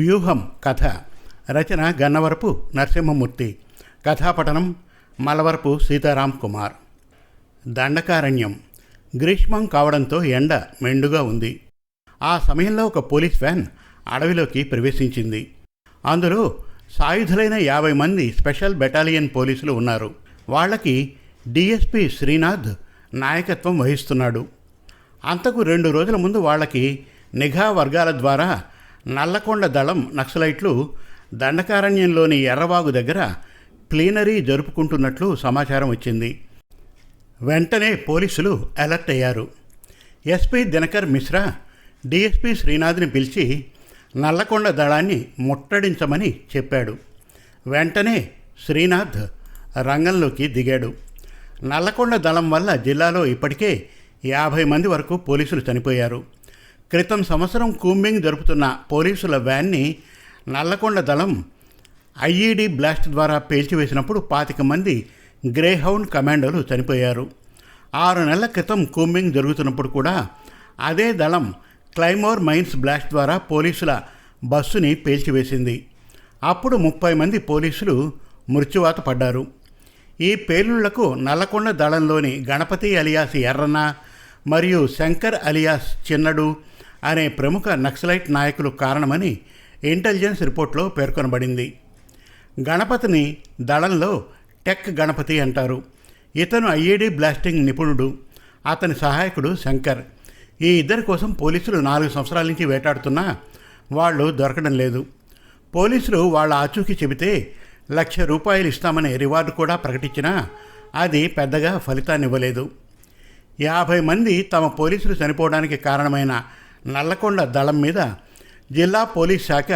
వ్యూహం కథ రచన గన్నవరపు నరసింహమూర్తి కథాపఠనం మలవరపు సీతారాం కుమార్. దండకారణ్యం గ్రీష్మం కావడంతో ఎండ మెండుగా ఉంది. ఆ సమయంలో ఒక పోలీస్ వ్యాన్ అడవిలోకి ప్రవేశించింది. అందులో సాయుధులైన యాభై మంది స్పెషల్ బెటాలియన్ పోలీసులు ఉన్నారు. వాళ్ళకి డిఎస్పి శ్రీనాథ్ నాయకత్వం వహిస్తున్నాడు. అంతకు రెండు రోజుల ముందు వాళ్ళకి నిఘా వర్గాల ద్వారా నల్లకొండ దళం నక్సలైట్లు దండకారణ్యంలోని ఎర్రవాగు దగ్గర ప్లీనరీ జరుపుకుంటున్నట్లు సమాచారం వచ్చింది. వెంటనే పోలీసులు అలర్ట్ అయ్యారు. ఎస్పీ దినకర్ మిశ్రా డిఎస్పీ శ్రీనాథ్ని పిలిచి నల్లకొండ దళాన్ని ముట్టడించమని చెప్పాడు. వెంటనే శ్రీనాథ్ రంగంలోకి దిగాడు. నల్లకొండ దళం వల్ల జిల్లాలో ఇప్పటికే యాభై మంది వరకు పోలీసులు చనిపోయారు. క్రితం సంవత్సరం కూంబింగ్ జరుపుతున్న పోలీసుల వ్యాన్ని నల్లకొండ దళం ఐఈడి బ్లాస్ట్ ద్వారా పేల్చివేసినప్పుడు పాతిక మంది గ్రేహౌండ్ కమాండోలు చనిపోయారు. ఆరు నెలల క్రితం కూంబింగ్ జరుగుతున్నప్పుడు కూడా అదే దళం క్లైమోర్ మైన్స్ బ్లాస్ట్ ద్వారా పోలీసుల బస్సుని పేల్చివేసింది. అప్పుడు ముప్పై మంది పోలీసులు మృత్యువాత పడ్డారు. ఈ పేలుళ్ళకు నల్లకొండ దళంలోని గణపతి అలియాస్ ఎర్రన్న మరియు శంకర్ అలియాస్ చిన్నడు అనే ప్రముఖ నక్సలైట్ నాయకులు కారణమని ఇంటెలిజెన్స్ రిపోర్ట్లో పేర్కొనబడింది. గణపతిని దళంలో టెక్ గణపతి అంటారు. ఇతను ఐఏడి బ్లాస్టింగ్ నిపుణుడు. అతని సహాయకుడు శంకర్. ఈ ఇద్దరి కోసం పోలీసులు నాలుగు సంవత్సరాల నుంచి వేటాడుతున్నా వాళ్ళు దొరకడం లేదు. పోలీసులు వాళ్ళ ఆచూకీ చెబితే లక్ష రూపాయలు ఇస్తామనే రివార్డు కూడా ప్రకటించినా అది పెద్దగా ఫలితాన్నివ్వలేదు. యాభై మంది తమ పోలీసులు చనిపోవడానికి కారణమైన నల్లకొండ దళం మీద జిల్లా పోలీస్ శాఖ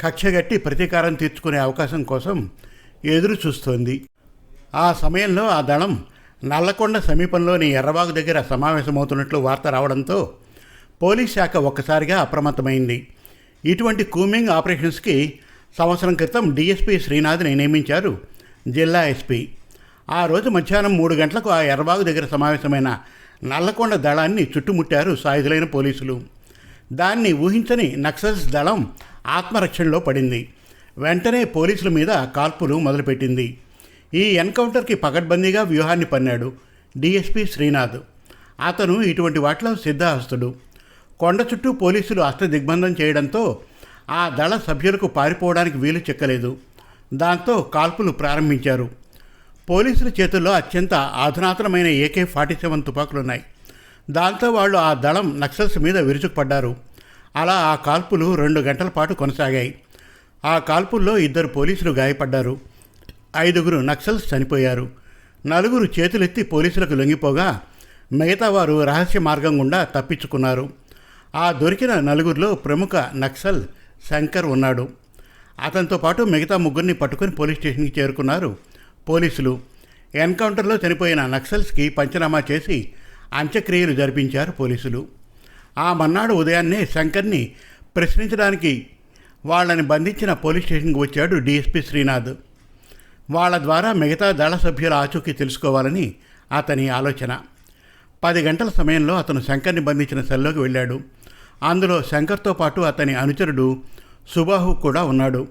కక్షగట్టి ప్రతీకారం తీర్చుకునే అవకాశం కోసం ఎదురు చూస్తోంది ఆ సమయంలో ఆ దళం నల్లకొండ సమీపంలోని ఎర్రబాగు దగ్గర సమావేశమవుతున్నట్లు వార్త రావడంతో పోలీస్ శాఖ ఒక్కసారిగా అప్రమత్తమైంది. ఇటువంటి కూమింగ్ ఆపరేషన్స్కి సంవత్సరం క్రితం డిఎస్పీ శ్రీనాథ్ని నియమించారు జిల్లా ఎస్పీ. ఆ రోజు మధ్యాహ్నం మూడు గంటలకు ఆ ఎర్రబాగు దగ్గర సమావేశమైన నల్లకొండ దళాన్ని చుట్టుముట్టారు సాయుధులైన పోలీసులు. దాన్ని ఊహించని నక్సల్స్ దళం ఆత్మరక్షణలో పడింది. వెంటనే పోలీసుల మీద కాల్పులు మొదలుపెట్టింది. ఈ ఎన్కౌంటర్కి పకడ్బందీగా వ్యూహాన్ని పన్నాడు డిఎస్పి శ్రీనాథ్. అతను ఇటువంటి వాటిలో సిద్ధహస్తుడు. కొండ చుట్టూ పోలీసులు అష్టదిగ్బంధం చేయడంతో ఆ దళ సభ్యులకు పారిపోవడానికి వీలు చిక్కలేదు. దాంతో కాల్పులు ప్రారంభించారు. పోలీసుల చేతుల్లో అత్యంత అధునాతనమైన ఏకే ఫార్టీ సెవెన్ తుపాకులున్నాయి. దాంతో వాళ్ళు ఆ దళం నక్సల్స్ మీద విరుచుకుపడ్డారు. అలా ఆ కాల్పులు రెండు గంటల పాటు కొనసాగాయి. ఆ కాల్పుల్లో ఇద్దరు పోలీసులు గాయపడ్డారు. ఐదుగురు నక్సల్స్ చనిపోయారు. నలుగురు చేతులెత్తి పోలీసులకు లొంగిపోగా మిగతా వారు రహస్య మార్గం గుండా తప్పించుకున్నారు. ఆ దొరికిన నలుగురిలో ప్రముఖ నక్సల్ శంకర్ ఉన్నాడు. అతనితో పాటు మిగతా ముగ్గురిని పట్టుకొని పోలీస్ స్టేషన్కి చేరుకున్నారు పోలీసులు. ఎన్కౌంటర్లో చనిపోయిన నక్సల్స్కి పంచనామా చేసి అంత్యక్రియలు జరిపించారు పోలీసులు. ఆ మన్నాడు ఉదయాన్నే శంకర్ని ప్రశ్నించడానికి వాళ్ళని బంధించిన పోలీస్ స్టేషన్కి వచ్చాడు డీఎస్పీ శ్రీనాథ్. వాళ్ళ ద్వారా మిగతా దళ సభ్యుల ఆచూకీ తెలుసుకోవాలని అతని ఆలోచన. పది గంటల సమయంలో అతను శంకర్ని బంధించిన సెల్లోకి వెళ్ళాడు. అందులో శంకర్తో పాటు అతని అనుచరుడు సుబాహు కూడా ఉన్నాడు.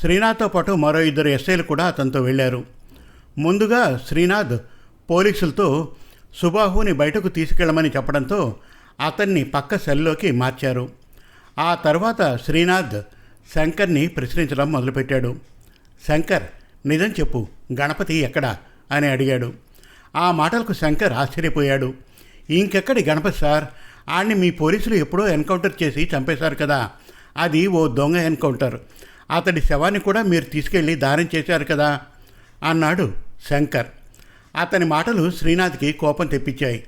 శ్రీనాథ్తో పాటు మరో ఇద్దరు ఎస్ఐలు కూడా అతనితో వెళ్ళారు. ముందుగా శ్రీనాథ్ పోలీసులతో సుబాహుని బయటకు తీసుకెళ్ళమని చెప్పడంతో అతన్ని పక్క సెల్లోకి మార్చారు. ఆ తర్వాత శ్రీనాథ్ శంకర్ని ప్రశ్నించడం మొదలుపెట్టాడు. శంకర్ నిజం చెప్పు. గణపతి ఎక్కడా? అని అడిగాడు. ఆ మాటలకు శంకర్ ఆశ్చర్యపోయాడు. ఇంకెక్కడి గణపతి సార్? ఆడిని మీ పోలీసులు ఎప్పుడో ఎన్కౌంటర్ చేసి చంపేశారు కదా. అది ఓ దొంగ ఎన్కౌంటర్. అతడి శవాన్ని కూడా మీరు తీసుకెళ్ళి దారం చేశారు కదా అన్నాడు శంకర్. అతని మాటలు శ్రీనాథ్కి కోపం తెప్పించాయి.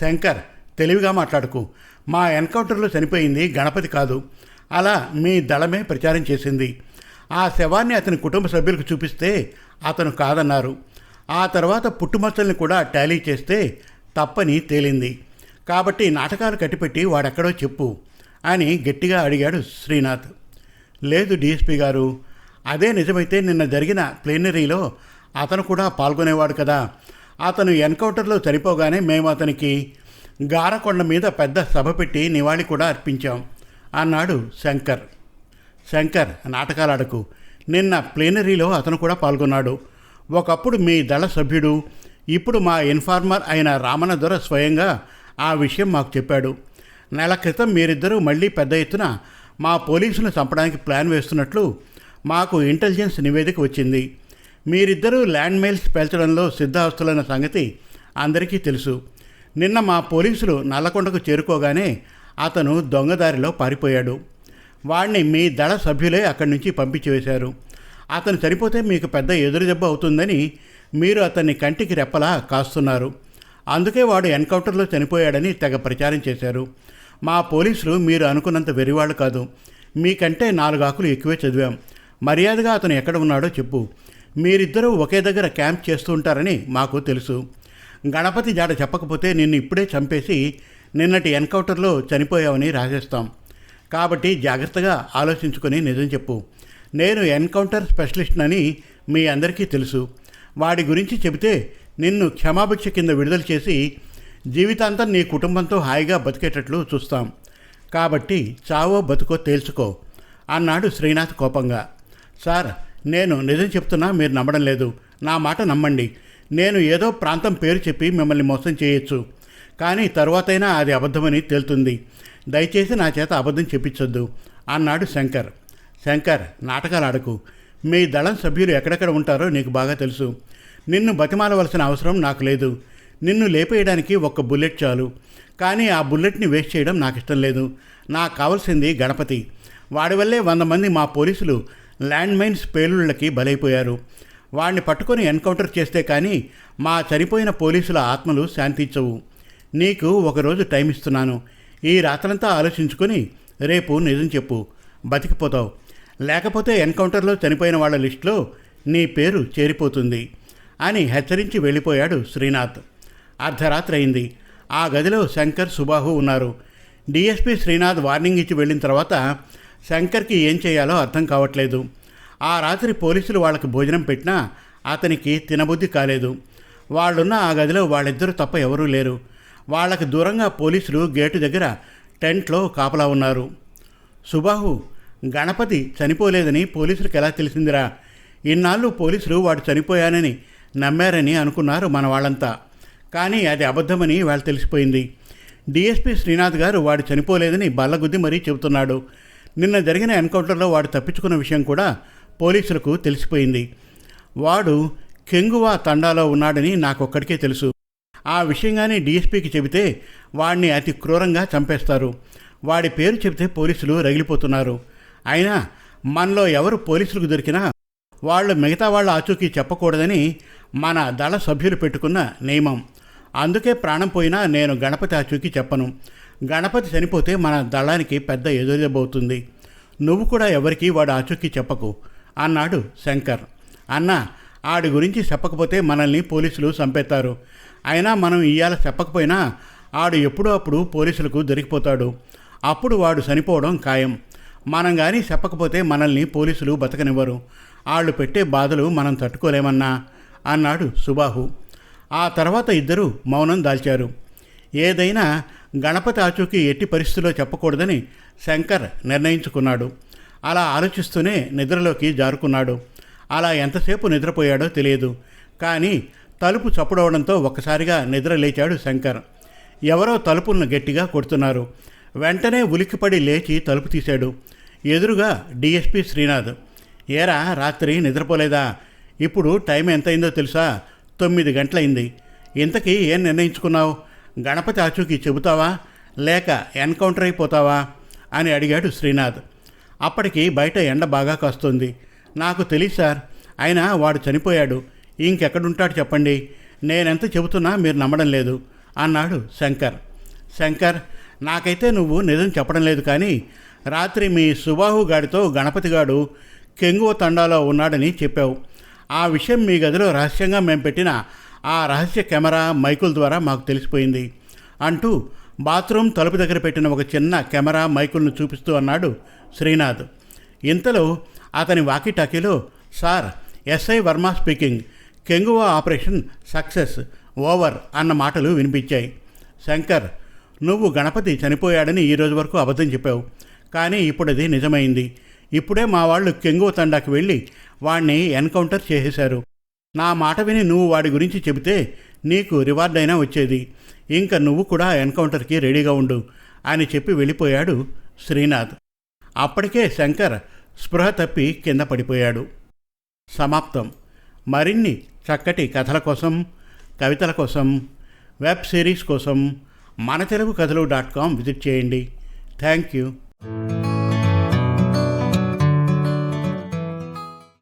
శంకర్ తెలివిగా మాట్లాడుకు. మా ఎన్కౌంటర్లో చనిపోయింది గణపతి కాదు. అలా మీ దళమే ప్రచారం చేసింది. ఆ శవాన్ని అతని కుటుంబ సభ్యులకు చూపిస్తే అతను కాదన్నారు. ఆ తర్వాత పుట్టుమచ్చల్ని కూడా టాలీ చేస్తే తప్పని తేలింది. కాబట్టి నాటకాలు కట్టిపెట్టి వాడెక్కడో చెప్పు అని గట్టిగా అడిగాడు శ్రీనాథ్. లేదు డీఎస్పీ గారు అదే నిజమైతే నిన్న జరిగిన ప్లేనరీలో అతను కూడా పాల్గొనేవాడు కదా. అతను ఎన్కౌంటర్లో చనిపోగానే మేము అతనికి గారకొండ మీద పెద్ద సభ పెట్టి నివాళి కూడా అర్పించాం అన్నాడు శంకర్. శంకర్ నాటకాలాడకు. నిన్న ప్లేనరీలో అతను కూడా పాల్గొన్నాడు. ఒకప్పుడు మీ దళ సభ్యుడు ఇప్పుడు మా ఇన్ఫార్మర్ అయిన రామణ దొర స్వయంగా ఆ విషయం మాకు చెప్పాడు. నెల క్రితం మీరిద్దరూ మళ్ళీ పెద్ద ఎత్తున మా పోలీసును చంపడానికి ప్లాన్ వేస్తున్నట్లు మాకు ఇంటెలిజెన్స్ నివేదిక వచ్చింది. మీరిద్దరూ ల్యాండ్ మైల్స్ పేల్చడంలో సిద్ధాస్తులన్న సంగతి అందరికీ తెలుసు. నిన్న మా పోలీసులు నల్లకొండకు చేరుకోగానే అతను దొంగదారిలో పారిపోయాడు. వాణ్ణి మీ దళ సభ్యులే అక్కడి నుంచి పంపించి వేశారు అతను చనిపోతే మీకు పెద్ద ఎదురు దెబ్బ అవుతుందని మీరు అతన్ని కంటికి రెప్పలా కాస్తున్నారు. అందుకే వాడు ఎన్కౌంటర్లో చనిపోయాడని తెగ ప్రచారం చేశారు. మా పోలీసులు మీరు అనుకున్నంత వెరివాళ్ళు కాదు. మీకంటే నాలుగు ఆకులు ఎక్కువే చదివాం. మర్యాదగా అతను ఎక్కడ ఉన్నాడో చెప్పు. మీరిద్దరూ ఒకే దగ్గర క్యాంప్ చేస్తూ ఉంటారని మాకు తెలుసు. గణపతి జాడ చెప్పకపోతే నిన్ను ఇప్పుడే చంపేసి నిన్నటి ఎన్కౌంటర్లో చనిపోయావని రాసేస్తాం. కాబట్టి జాగ్రత్తగా ఆలోచించుకొని నిజం చెప్పు. నేను ఎన్కౌంటర్ స్పెషలిస్ట్ అని మీ అందరికీ తెలుసు. వాడి గురించి చెబితే నిన్ను క్షమాభిక్ష కింద విడుదల చేసి జీవితాంతం నీ కుటుంబంతో హాయిగా బతికేటట్లు చూస్తాం. కాబట్టి చావో బతుకో తేల్చుకో. అన్నాడు శ్రీనాథ్ కోపంగా. సార్ నేను నిజం చెప్తున్నా మీరు నమ్మడం లేదు. నా మాట నమ్మండి. నేను ఏదో ప్రాంతం పేరు చెప్పి మిమ్మల్ని మోసం చేయొచ్చు. కానీ తరువాతైనా అది అబద్ధమని తేలుతుంది. దయచేసి నా చేత అబద్ధం చెప్పించొద్దు అన్నాడు శంకర్. శంకర్ నాటకాలు ఆడకు. మీ దళం సభ్యులు ఎక్కడెక్కడ ఉంటారో నీకు బాగా తెలుసు. నిన్ను బతిమాలవలసిన అవసరం నాకు లేదు. నిన్ను లేపేయడానికి ఒక్క బుల్లెట్ చాలు. కానీ ఆ బుల్లెట్ని వేస్ట్ చేయడం నాకు ఇష్టం లేదు. నాకు కావాల్సింది గణపతి. వాడి వల్లే వంద మంది మా పోలీసులు ల్యాండ్ మైన్స్ పేలుళ్ళకి బలైపోయారు. వాడిని పట్టుకొని ఎన్కౌంటర్ చేస్తే కానీ మా చనిపోయిన పోలీసుల ఆత్మలు శాంతించవు నీకు ఒకరోజు టైం ఇస్తున్నాను. ఈ రాత్రంతా ఆలోచించుకొని రేపు నిజం చెప్పు. బతికిపోతావు. లేకపోతే ఎన్కౌంటర్లో చనిపోయిన వాళ్ళ లిస్టులో నీ పేరు చేరిపోతుంది అని హెచ్చరించి వెళ్ళిపోయాడు శ్రీనాథ్. అర్ధరాత్రి అయింది. ఆ గదిలో శంకర్ సుబాహు ఉన్నారు. డిఎస్పి శ్రీనాథ్ వార్నింగ్ ఇచ్చి వెళ్ళిన తర్వాత శంకర్కి ఏం చేయాలో అర్థం కావట్లేదు. ఆ రాత్రి పోలీసులు వాళ్ళకి భోజనం పెట్టినా అతనికి తినబుద్ధి కాలేదు. వాళ్ళున్న ఆ గదిలో వాళ్ళిద్దరూ తప్ప ఎవరూ లేరు. వాళ్ళకి దూరంగా పోలీసులు గేటు దగ్గర టెంట్లో కాపలా ఉన్నారు. సుబాహు గణపతి చనిపోలేదని పోలీసులకు ఎలా తెలిసిందిరా? ఇన్నాళ్ళు పోలీసులు వాడు చనిపోయానని నమ్మారని అనుకున్నారు మన వాళ్ళంతా. కానీ అది అబద్ధమని వాళ్ళు తెలిసిపోయింది. డిఎస్పి శ్రీనాథ్ గారు వాడు చనిపోలేదని బల్లగుద్ది మరీ చెబుతున్నాడు. నిన్న జరిగిన ఎన్కౌంటర్లో వాడు తప్పించుకున్న విషయం కూడా పోలీసులకు తెలిసిపోయింది. వాడు కెంగువా తండాలో ఉన్నాడని నాకొక్కడికే తెలుసు. ఆ విషయంగానే డీఎస్పీకి చెబితే వాడిని అతి క్రూరంగా చంపేస్తారు. వాడి పేరు చెబితే పోలీసులు రగిలిపోతున్నారు. అయినా మనలో ఎవరు పోలీసులకు దొరికినా వాళ్ళు మిగతా వాళ్ళ ఆచూకీ చెప్పకూడదని మన దళ సభ్యులు పెట్టుకున్న నియమం. అందుకే ప్రాణం పోయినా నేను గణపతి ఆచూకీ చెప్పను. గణపతి చనిపోతే మన దళానికి పెద్ద ఎదురుదెబ్బవుతుంది. నువ్వు కూడా ఎవరికీ వాడు ఆచూకీ చెప్పకు. అన్నాడు శంకర్. అన్న ఆడి గురించి చెప్పకపోతే మనల్ని పోలీసులు చంపేస్తారు అయినా మనం ఇవాళ చెప్పకపోయినా ఆడు ఎప్పుడో అప్పుడు పోలీసులకు దొరికిపోతాడు. అప్పుడు వాడు చనిపోవడం ఖాయం. మనం కానీ చెప్పకపోతే మనల్ని పోలీసులు బతకనివ్వరు. వాళ్ళు పెట్టే బాధలు మనం తట్టుకోలేమన్నా అన్నాడు సుబాహు. ఆ తర్వాత ఇద్దరు మౌనం దాల్చారు. ఏదైనా గణపతి ఆచూకీ ఎట్టి పరిస్థితిలో చెప్పకూడదని శంకర్ నిర్ణయించుకున్నాడు. అలా ఆలోచిస్తూనే నిద్రలోకి జారుకున్నాడు. అలా ఎంతసేపు నిద్రపోయాడో తెలియదు. కానీ తలుపు చప్పుడవడంతో ఒక్కసారిగా నిద్ర లేచాడు శంకర్. ఎవరో తలుపులను గట్టిగా కొడుతున్నారు. వెంటనే ఉలిక్కిపడి లేచి తలుపు తీశాడు. ఎదురుగా డిఎస్పి శ్రీనాథ్. ఏరా రాత్రి నిద్రపోలేదా? ఇప్పుడు టైం ఎంతైందో తెలుసా? తొమ్మిది గంటలైంది ఇంతకీ ఏం నిర్ణయించుకున్నావు? గణపతి ఆచూకీ చెబుతావా? లేక ఎన్కౌంటర్ అయిపోతావా? అని అడిగాడు శ్రీనాథ్. అప్పటికి బయట ఎండ బాగా కాస్తుంది. నాకు తెలియదు సార్. అయినా వాడు చనిపోయాడు. ఇంకెక్కడుంటాడు చెప్పండి? నేనెంత చెబుతున్నా మీరు నమ్మడం లేదు అన్నాడు శంకర్. శంకర్ నాకైతే నువ్వు నిజం చెప్పడం లేదు కానీ రాత్రి మీ సుబాహు గాడితో గణపతిగాడు కెంగువ తండాలో ఉన్నాడని చెప్పావు. ఆ విషయం మీ గదిలో రహస్యంగా మేము పెట్టిన ఆ రహస్య కెమెరా మైకుల ద్వారా మాకు తెలిసిపోయింది. అంటూ బాత్రూమ్ తలుపు దగ్గర పెట్టిన ఒక చిన్న కెమెరా మైకుల్ను చూపిస్తూ అన్నాడు శ్రీనాథ్. ఇంతలో అతని వాకిటాకీలో సార్ ఎస్ఐ వర్మ స్పీకింగ్. కెంగువా ఆపరేషన్ సక్సెస్ ఓవర్ అన్న మాటలు వినిపించాయి. శంకర్ నువ్వు గణపతి చనిపోయాడని ఈరోజు వరకు అబద్ధం చెప్పావు. కానీ ఇప్పుడు అది నిజమైంది. ఇప్పుడే మా వాళ్ళు కెంగువ తండాకి వెళ్ళి వాణ్ణి ఎన్కౌంటర్ చేసేశారు. నా మాట విని నువ్వు వాడి గురించి చెబితే నీకు రివార్డ్ అయినా వచ్చేది. ఇంకా నువ్వు కూడా ఎన్కౌంటర్కి రెడీగా ఉండు అని చెప్పి వెళ్ళిపోయాడు శ్రీనాథ్. అప్పటికే శంకర్ స్పృహ తప్పి కింద పడిపోయాడు. సమాప్తం. మరిన్ని చక్కటి కథల కోసం కవితల కోసం వెబ్ సిరీస్ కోసం మన తెలుగు కథలు డాట్ కామ్ విజిట్ చేయండి. Thank you